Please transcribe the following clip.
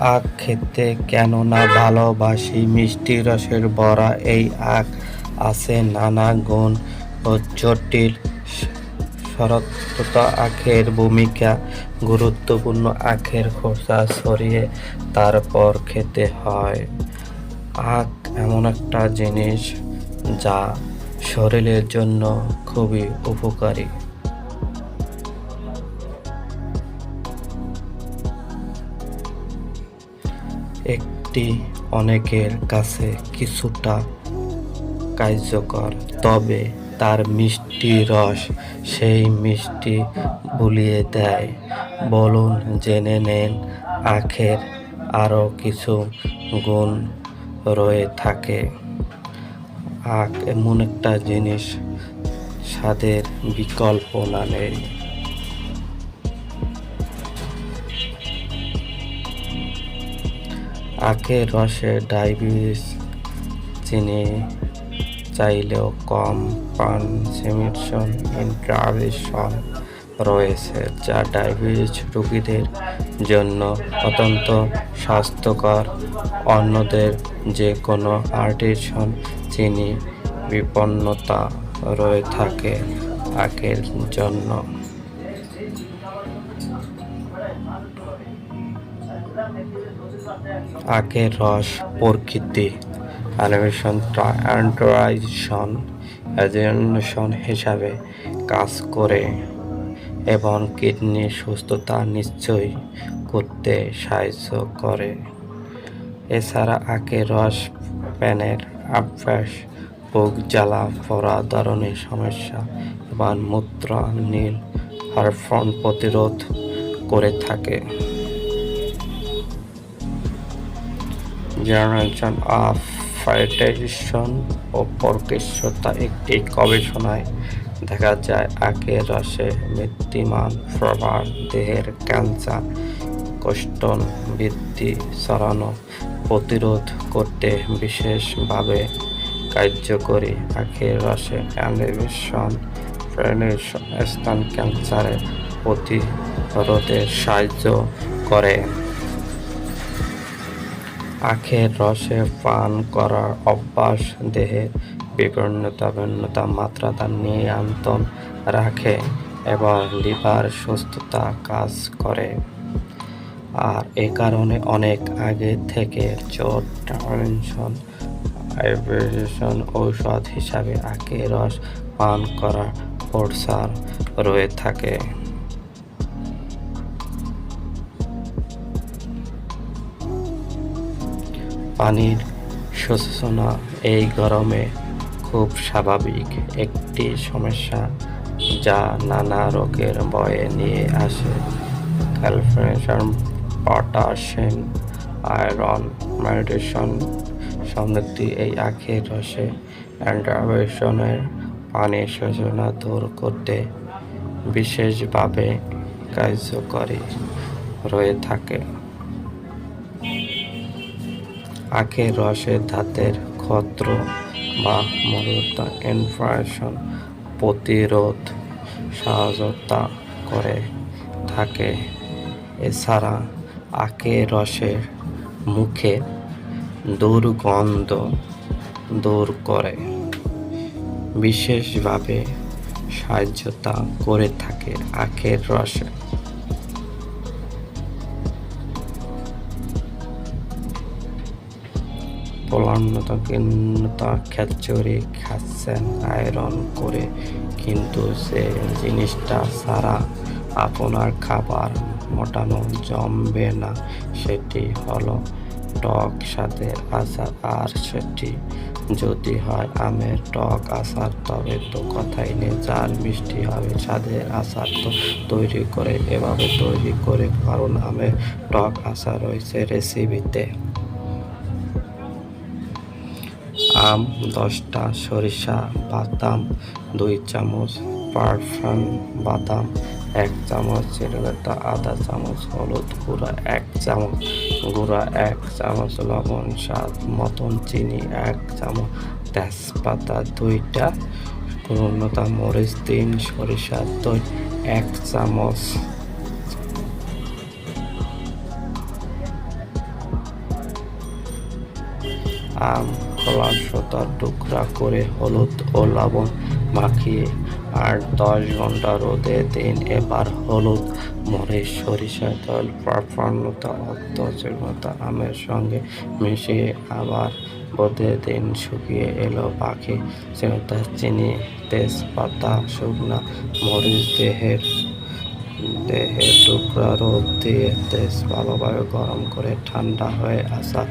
আখ খেতে কেন না ভালোবাসি মিষ্টি রসের ভরা এই আখ আছে নানা গুণ ও জটিল সরত্বতা আখের ভূমিকা, গুরুত্বপূর্ণ আখের খোসা সরিয়ে তারপর খেতে হয়। আখ এমন একটা জিনিস যা শরীরের জন্য খুবই উপকারী। একটি অনেকের কাছে কিছুটা কার্যকর, তবে তার মিষ্টি রস সেই মিষ্টি ভুলিয়ে দেয়। বলুন, জেনে নেন, আখের আরও কিছু গুণ রয়ে থাকে। আখ এমন একটা জিনিস, স্বাদের বিকল্প না নেই। আখের রসে ডায়াবেটিস চিনি চাইলেও কম পান কনসেমিশন ইন্ট্রাভিশন রয়েছে, যা ডায়াবেটিস রোগীদের জন্য অত্যন্ত স্বাস্থ্যকর। অন্যদের যে কোনো আর্টিশন, চিনি বিপন্নতা রয়ে থাকে আখের জন্য। আখের রস, প্রকৃতি অ্যানিমেশন অ্যান্ড্রয়েশন এজেনশন হিসাবে কাজ করে এবং কিডনির সুস্থতা নিশ্চয় করতে সাহায্য করে। এছাড়া আখের রস প্যানের আভ্যাস, বুক জ্বালা পড়া ধরনের সমস্যা এবং মূত্র, নীল, হারফন প্রতিরোধ করে থাকে। জেনারেশন অফ ফাইটেশন ও প্রকৃষ্টতা একটি গবেষণায় দেখা যায়, আখের রসে মৃত্যুমান প্রভাব দেহের ক্যান্সার কোষ্ঠন বৃদ্ধি, ছড়ানো প্রতিরোধ করতে বিশেষভাবে কার্যকরী। আখের রসে অ্যানিমেশন স্তন ক্যান্সারের প্রতিরোধে সাহায্য করে। আখের রসে পান করার অভ্যাস দেহের বিভিন্নতা ভিন্নতা মাত্রাটা নিয়ন্ত্রণ রাখে এবং লিভার সুস্থতা কাজ করে। আর এ কারণে অনেক আগে থেকে চোট টেনশন ঔষধ হিসাবে আখের রস পান করার প্রসার রয়ে থাকে। পানির শোষণা এই গরমে খুব স্বাভাবিক একটি সমস্যা যা নানা রোগের বয়ে নিয়ে আসে। ক্যালসিয়াম পটাশিয়াম, আয়রন, মেডিটেশন সমৃদ্ধি এই আখের রসে অ্যান্ডাবেশনের পানি শোষণা দূর করতে বিশেষভাবে কার্যকরী রয়ে থাকে। আখের রসে ধাতের ক্ষত্র বা মরুতা ইনফেকশন প্রতিরোধ সহায়তা করে থাকে। এছাড়া আখের রসের মুখে দুর্গন্ধ দূর করে। বিশেষভাবে সাহায্যতা করে থাকে আখের রসে। প্রলন্নতা কিন্নতা খিচুড়ি খাচ্ছেন আয়রন করে, কিন্তু সে জিনিসটা ছাড়া আপনার খাবার মোটানো জমবে না। সেটি হলো টক স্বাদের আচার, আর সেটি যদি হয় আমের টক আচার, তবে তো কথাই নেই, যার মিষ্টি হবে স্বাদের আচার তো তৈরি করে, এভাবে তৈরি করে কারণ আমের টক আচার রয়েছে রেসিপিতে আম, দশটা, সরিষা, বাদাম, দুই চামচ পারফান বাদাম, এক চামচ চিরগেটা আধা চামচ, হলুদ গুঁড়া, এক চামচ গুঁড়া, এক চামচ লবণ, স্বাদ মতন চিনি, এক চামচ তেজপাতা, দুইটা পূর্ণতা মরিচ, তিন সরিষার দই, এক চামচ। আম সুতার টুকরা করে হলুদ ও লবণ মাখিয়ে আট দশ ঘণ্টা রোদে দিন এবার হলুদ, মরিচ সরিষা তেল পারফর্মতা অর্ধচূর্ণতা আমের সঙ্গে মিশিয়ে আবার বোধে দিন শুকিয়ে এলো পাখি চিন্তা চিনি, তেজপাতা, শুকনা মরিচ, দেহের দেহের টুকরা রোদ দিয়ে তেজ ভালোভাবে গরম করে ঠান্ডা হয়ে আসা